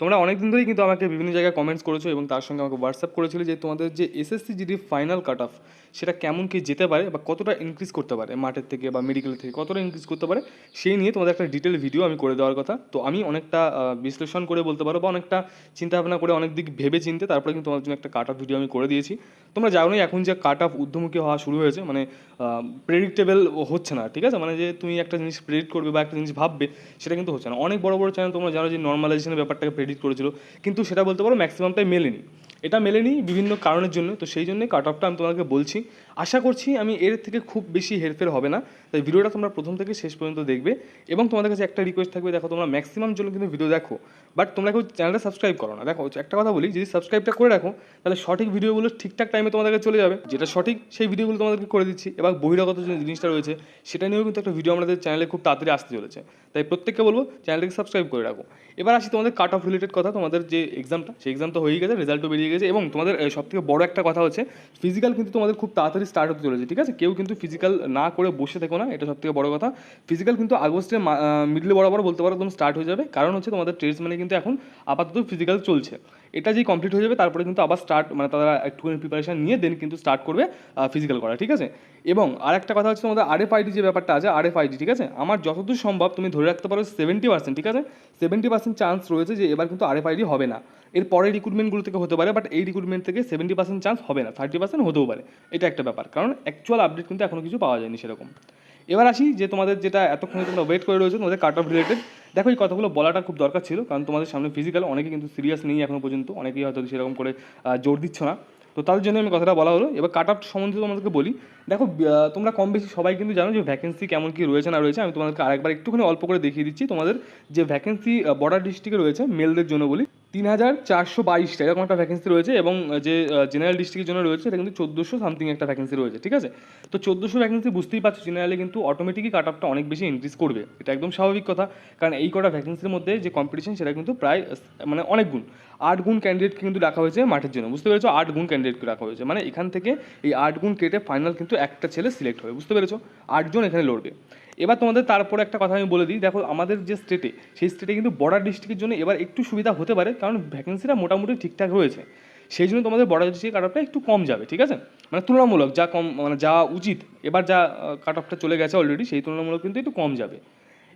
তোমরা অনেক দিন ধরেই কিন্তু আমাকে বিভিন্ন জায়গায় কমেন্টস করেছ এবং তার সঙ্গে আমাকে হোয়াটসঅ্যাপ করেছিলে যে তোমাদের যে SSC GD final cut off সেটা কেমন কি যেতে পারে বা কতটা ইনক্রিজ করতে পারে মাঠের থেকে বা মেডিকেল থেকে, কতটা ইনক্রিজ করতে পারে, সেই নিয়ে তোমাদের একটা ডিটেল ভিডিও আমি করে দেওয়ার কথা। তো আমি অনেকটা বিশ্লেষণ করে বলতে পারো বা অনেকটা চিন্তা ভাবনা করে অনেক দিক ভেবে চিনতে, তারপরে কিন্তু তোমাদের জন্য একটা কাট অফ ভিডিও আমি করে দিয়েছি। তোমরা জানোই এখন যে কাট অফ ঊর্ধ্বমুখী হওয়া শুরু হয়েছে মানে প্রেডিক্টেবল হচ্ছে না, ঠিক আছে? মানে যে তুমি একটা জিনিস প্রেডিক্ট করবে বা একটা জিনিস ভাববে, সেটা কিন্তু হচ্ছে না। অনেক বড় বড় চ্যানেল তোমরা জানো যে নর্মালাইজেশনের ব্যাপারটাকে প্রেডিক্ট করেছিল কিন্তু সেটা বলতে পারো ম্যাক্সিমামটাই মেলেনি। এটা মেলেনি বিভিন্ন কারণের জন্য, তো সেই জন্যই কাট অফটা আমি তোমাকে বলছি। আশা করছি আমি এর থেকে খুব বেশি হেরফের হবে না, তাই ভিডিওটা তোমরা প্রথম থেকে শেষ পর্যন্ত দেখবে এবং তোমাদের কাছে একটা রিকোয়েস্ট থাকবে, দেখো তোমরা ম্যাক্সিমাম জন্য কিন্তু ভিডিও দেখো বাট তোমরা কেউ চ্যানেলটা সাবস্ক্রাইব করো না। দেখো, একটা কথা বলি, যদি সাবস্ক্রাইবটা করে রাখো, তাহলে সঠিক ভিডিওগুলো ঠিকঠাক টাইমে তোমাদের কাছে চলে যাবে। যেটা সঠিক, সেই ভিডিওগুলো তোমাদেরকে করে দিচ্ছি। এবার বহিরাগত যে জিনিসটা রয়েছে, সেটা নিয়েও কিন্তু একটা ভিডিও আমাদের চ্যানেলে খুব তাড়াতাড়ি আসতে চলেছে। তাই প্রত্যেককে বলব চ্যানেলটাকে সাবস্ক্রাইব করে রাখো। এবার আসি তোমাদের কাট অফ রিলেটেড কথা, তোমাদের যে এক্সামটা সেই এক্সাম তো হয়েই গেছে রেজাল্টও বেরিয়ে গেছে এবং তোমাদের সব থেকে বড় একটা কথা হচ্ছে ফিজিক্যাল কিন্তু তোমাদের খুব তাড়াতাড়ি স্টার্ট হতে চলেছে, ঠিক আছে? কেউ কিন্তু ফিজিক্যাল না করে বসে থেকো না, এটা সব থেকে বড় কথা। ফিজিক্যাল কিন্তু আগস্টের মিডলে বরাবর বলতে পারো একদম স্টার্ট হয়ে যাবে, কারণ হচ্ছে তোমাদের ট্রেডস মানে কিন্তু এখন আপাতত ফিজিক্যাল চলছে। এটা যেই কমপ্লিট হয়ে যাবে, তারপরে কিন্তু আবার স্টার্ট মানে তারা একটুখানি প্রিপারেশন নিয়ে দেন কিন্তু স্টার্ট করবে ফিজিক্যাল করা, ঠিক আছে? এবং আর একটা কথা হচ্ছে তোমাদের আর এফ আইডি যে ব্যাপারটা আছে আর এফ আইডি ঠিক আছে? আমার যতদূর সম্ভব তুমি ধরে রাখতে পারো সেভেন্টি পার্সেন্ট ঠিক আছে? সেভেন্টি পার্সেন্ট চান্স রয়েছে যে এবার কিন্তু আর এফ আইডি হবে না। এর পরের রিক্রুটমেন্টগুলো থেকে হতে পারে বাট এই রিক্রুটমেন্ট থেকে সেভেন্টি পার্সেন্ট চান্স হবে না থার্টি পার্সেন্ট হতেও পারে। এটা একটা ব্যাপার, কারণ অ্যাকচুয়াল আপডেট কিন্তু এখনও কিছু পাওয়া যায়নি সেরকম। এবার আসি যে তোমাদের যেটা এতক্ষণে তোমরা ওয়েট করে রয়েছো, তোমাদের কাট অফ রিলেটেড দেখো, এই কথাগুলো বলাটা খুব দরকার ছিল, কারণ তোমাদের সামনে ফিজিক্যাল অনেকে কিন্তু সিরিয়াস নেই এখনও পর্যন্ত, অনেকেই হয়তো সেরকম করে জোর দিচ্ছ না। তো তাদের জন্য আমি কথাটা বলা হলো। এবার কাট অফ সম্বন্ধে তোমাদেরকে বলি, দেখো তোমরা কম বেশি সবাই কিন্তু জানো যে ভ্যাকেন্সি কেমন কী রয়েছে না রয়েছে। আমি তোমাদেরকে আরেকবার একটুখানি অল্প করে দেখিয়ে দিচ্ছি তোমাদের যে ভ্যাকেন্সি বর্ডার ডিস্ট্রিক্টে রয়েছে, মেলদের জন্য বলি। তিন হাজার চারশো বাইশটা, এরকম একটা ভ্যাকেন্সি রয়েছে এবং যে জেনারেল ডিস্ট্রিক্টের জন্য রয়েছে এটা কিন্তু চোদ্দোশো সামথিং একটা ভ্যাকেন্সি রয়েছে, ঠিক আছে? তো চোদ্দোশো ভ্যাকেন্সি বুঝতেই পারছ জেনারেলে কিন্তু অটোমেটিকই কাট অফটা অনেক বেশি ইনক্রিজ করবে। এটা একদম স্বাভাবিক কথা, কারণ এই কটা ভ্যাকেন্সির মধ্যে যে কম্পিটিশন সেটা কিন্তু প্রায় মানে অনেক গুণ। আট গুণ ক্যান্ডিডেটকে কিন্তু রাখা হয়েছে মাঠের জন্য। বুঝতে পেরেছ? আট গুণ ক্যান্ডিডেটকে রাখা হয়েছে। মানে এখান থেকে এই আট গুণ কেটে ফাইনাল কিন্তু একটা ছেলে সিলেক্ট হবে। বুঝতে পেরেছ? আটজন এখানে লড়বে। এবার তোমাদের তারপরে একটা কথা আমি বলে দিই। দেখো, আমাদের যে স্টেটে সেই স্টেটে কিন্তু বর্ডার ডিস্ট্রিক্টের জন্য এবার একটু সুবিধা হতে পারে, কারণ ভ্যাকেন্সিটা মোটামুটি ঠিকঠাক রয়েছে। সেই জন্য তোমাদের বর্ডার ডিস্ট্রিক্ট কাট অফটা একটু কম যাবে, ঠিক আছে? মানে তুলনামূলক যা কম মানে যা উচিত, এবার যা কাট অফটা চলে গেছে অলরেডি সেই তুলনামূলক কিন্তু একটু কম যাবে।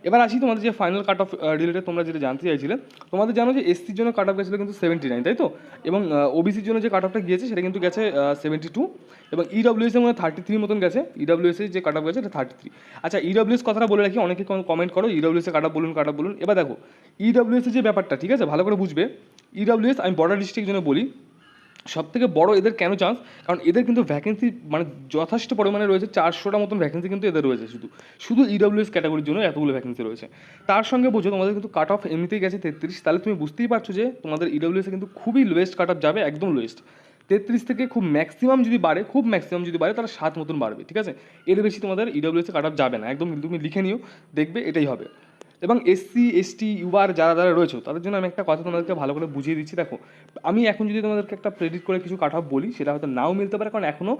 এবার আসি তোমাদের যে ফাইনাল কাট অফ রিলেটেড তোমরা যেটা জানতে চাইছিলে, তোমাদের জানো যে এসসির জন্য কাট অফ গেছিল কিন্তু সেভেন্টি নাইন তাই তো? এবং ওবিসির জন্য যে কাট অফটা গিয়েছে সেটা কিন্তু গেছে সেভেন্টি টু এবং ইডব্লিউএস এর মধ্যে থার্টি থ্রি মতন গেছে ইডব্লিউএস এর যে কাট অফ গেছে এটা থার্টি থ্রি আচ্ছা ইডব্লিউএস কথাটা বলে রাখি, অনেকে কমেন্ট করো ইডব্লিউএস কাট অফ বলুন কাট অফ বলুন। এবার দেখো ইডব্লিউএস এর যে ব্যাপারটা, ঠিক আছে? ভালো করে বুঝবে। ইডব্লিউএস আমি বর্ডার ডিস্ট্রিক্টের জন্য বলি সব থেকে বড় এদের কেন চান্স কারণ এদের কিন্তু ভ্যাকেন্সি মানে যথেষ্ট পরিমাণে রয়েছে, চারশোটা মতন ভ্যাকেন্সি কিন্তু এদের রয়েছে শুধু। শুধু ইডব্লিউএস ক্যাটাগরির জন্য এতগুলো ভ্যাকেন্সি রয়েছে। তার সঙ্গে বোঝো, তোমাদের কিন্তু কাট অফ এমনিতেই গেছে তেত্রিশ। তাহলে তুমি বুঝতেই পারছ যে তোমাদের ইডব্লিউএসে কিন্তু খুবই লোয়েস্ট কাট অফ যাবে, একদম লোয়েস্ট তেত্রিশ থেকে খুব ম্যাক্সিমাম যদি বাড়ে, খুব ম্যাক্সিমাম যদি বাড়ে, তাহলে সাত মতন বাড়বে, ঠিক আছে? এর বেশি তোমাদের ইডব্লিউএসে কাট অফ যাবে না। একদম তুমি লিখে নিও, দেখবে এটাই হবে। এবং এসসি এসটি ইউআর যারা যারা রয়েছে, তাদের জন্য আমি একটা কথা তোমাদেরকে ভালো করে বুঝিয়ে দিচ্ছি। দেখো, আমি এখন যদি তোমাদেরকে একটা প্রেডিক্ট করে কিছু কাট অফ বলি, সেটা হয়তো নাও মিলতে পারে, কারণ এখনও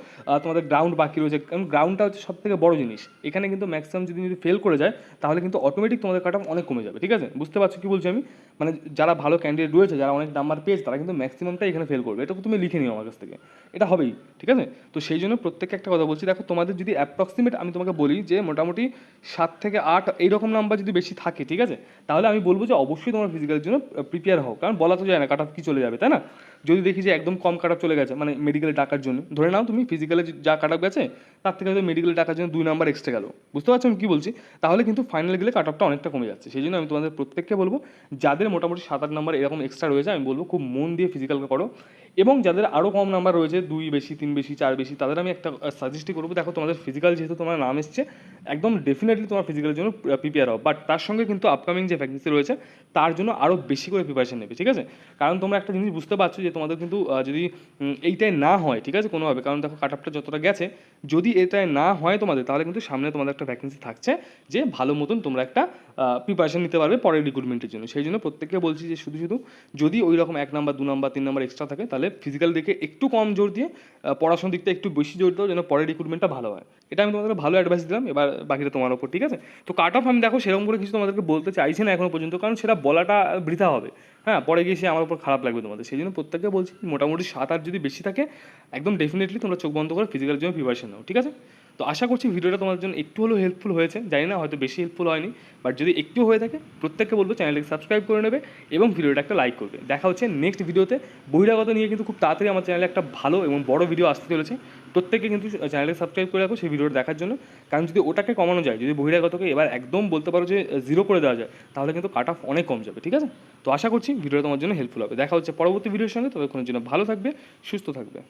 তোমাদের গ্রাউন্ড বাকি রয়েছে। কারণ গ্রাউন্ডটা হচ্ছে সব থেকে বড় জিনিস। এখানে কিন্তু ম্যাক্সিমাম যদি যদি ফেল করে যায়, তাহলে কিন্তু অটোমেটিক তোমাদের কাট অফ অনেক কমে যাবে, ঠিক আছে? বুঝতে পারছ কি বলছি আমি? মানে যারা ভালো ক্যান্ডিডেট রয়েছে, যারা অনেক নাম্বার পেয়েছে, তারা কিন্তু ম্যাক্সিমামটা এখানে ফেল করবে। এটা তুমি লিখে নিও আমার কাছ থেকে। এটা হবেই। ঠিক আছে? তো সেই জন্য প্রত্যেককে একটা কথা বলছি, দেখো তোমাদের যদি অ্যাপ্রক্সিমেট আমি তোমাকে বলি যে মোটামুটি সাত থেকে আট এইরকম নাম্বার যদি বেশি থাকে, ঠিক আছে? তাহলে আমি বলব যে অবশ্যই তোমার ফিজিক্যালের জন্য প্রিপেয়ার হও। কারণ বলা তো যায় না কাট অফ কী চলে যাবে, তাই না? যদি দেখি যে একদম কম কাট অফ চলে গেছে মানে মেডিকেলে টাকার জন্য, ধরে নাও তুমি ফিজিক্যালে যা কাট অফ গেছে, তার থেকে হয়তো মেডিকেলে টাকার জন্য দুই নাম্বার এক্সট্রা গেল। বুঝতে পারছ আমি কী বলছি? তাহলে কিন্তু ফাইনাল গেলে কাট অফটা অনেকটা কমে যাচ্ছে। সেই জন্য আমি তোমাদের প্রত্যেককে বলব, যাদের মোটামুটি সাত আট নাম্বার এরকম এক্সট্রা রয়েছে, আমি বলব খুব মন দিয়ে ফিজিক্যালকে করো। এবং যাদের আরও কম নাম্বার রয়েছে, দুই বেশি, তিন বেশি, চার বেশি, তাদের আমি একটা সাজেস্টই করব, দেখো তোমাদের ফিজিক্যাল যেহেতু তোমার নাম এসছে, একদম ডেফিনেটলি তোমার ফিজিক্যালের জন্য প্রিপেয়ার হও। বাট তার সঙ্গে কিন্তু আপকামিং যে ভ্যাকেন্সি রয়েছে, তার জন্য আরও বেশি করে প্রিপারেশন নেবে, ঠিক আছে? কারণ তোমরা একটা জিনিস বুঝতে পারছ যে তোমাদের কিন্তু যদি এইটাই না হয়, ঠিক আছে, কোনোভাবে, কারণ দেখো কাট আপটা যতটা গেছে, যদি এটাই না হয় তোমাদের, তাহলে কিন্তু সামনে তোমাদের একটা ভ্যাকেন্সি থাকছে যে ভালো মতন তোমরা একটা প্রিপারেশন নিতে পারবে পরের রিক্রুটমেন্টের জন্য। সেই জন্য প্রত্যেককে বলছি যে শুধু শুধু যদি ওই রকম এক নাম্বার দু নাম্বার তিন নাম্বার এক্সট্রা থাকে, তাহলে তাহলে ফিজিক্যাল দিকে একটু কম জোর দিয়ে পড়াশোনার দিকটা একটু বেশি জোর দাও যেন পরের রিক্রুটমেন্টটা ভালো হয়। এটা আমি তোমাদের ভালো অ্যাডভাইস দিলাম, এবার বাকিটা তোমার ওপর ঠিক আছে? তো কাট অফ আমি দেখো সেরকম করে কিছু তোমাদেরকে বলতে চাইছি না এখনও পর্যন্ত, কারণ সেটা বলাটা বৃথা হবে। হ্যাঁ পরে গিয়ে সে আমার উপর খারাপ লাগবে তোমাদের। সেই জন্য প্রত্যেককে বলছি মোটামুটি সাত আট যদি বেশি থাকে, একদম ডেফিনেটলি তোমরা চোখ বন্ধ করে ফিজিক্যাল জন্য প্রিপারেশন নাও, ঠিক আছে? তো আশা করছি ভিডিওটা তোমার জন্য একটু হলেও হেল্পফুল হয়েছে। জানি না হয়তো বেশি হেল্পফুল হয়নি বাট যদি একটু হয়ে থাকে, প্রত্যেককে বলব চ্যানেলটাকে সাবস্ক্রাইব করে নেবে এবং ভিডিওটা একটা লাইক করবে। দেখা হচ্ছে নেক্সট ভিডিওতে। বহিরাগত নিয়ে কিন্তু খুব তাড়াতাড়ি আমার চ্যানেলে একটা ভালো এবং বড় ভিডিও আসতে চলেছে। প্রত্যেকে কিন্তু চ্যানেলকে সাবস্ক্রাইব করে রাখো সেই ভিডিওটা দেখার জন্য। কারণ যদি ওটাকে কমানো যায়, যদি বহিরাগতকে এবার একদম বলতে পারো যে জিরো করে দেওয়া যায়, তাহলে কিন্তু কাট অফ অনেক কম যাবে, ঠিক আছে? তো আশা করছি ভিডিওটা তোমার জন্য হেল্পফুল হবে। দেখা হচ্ছে পরবর্তী ভিডিওর সঙ্গে, ততক্ষণের জন্য ভালো থাকবে, সুস্থ থাকবে।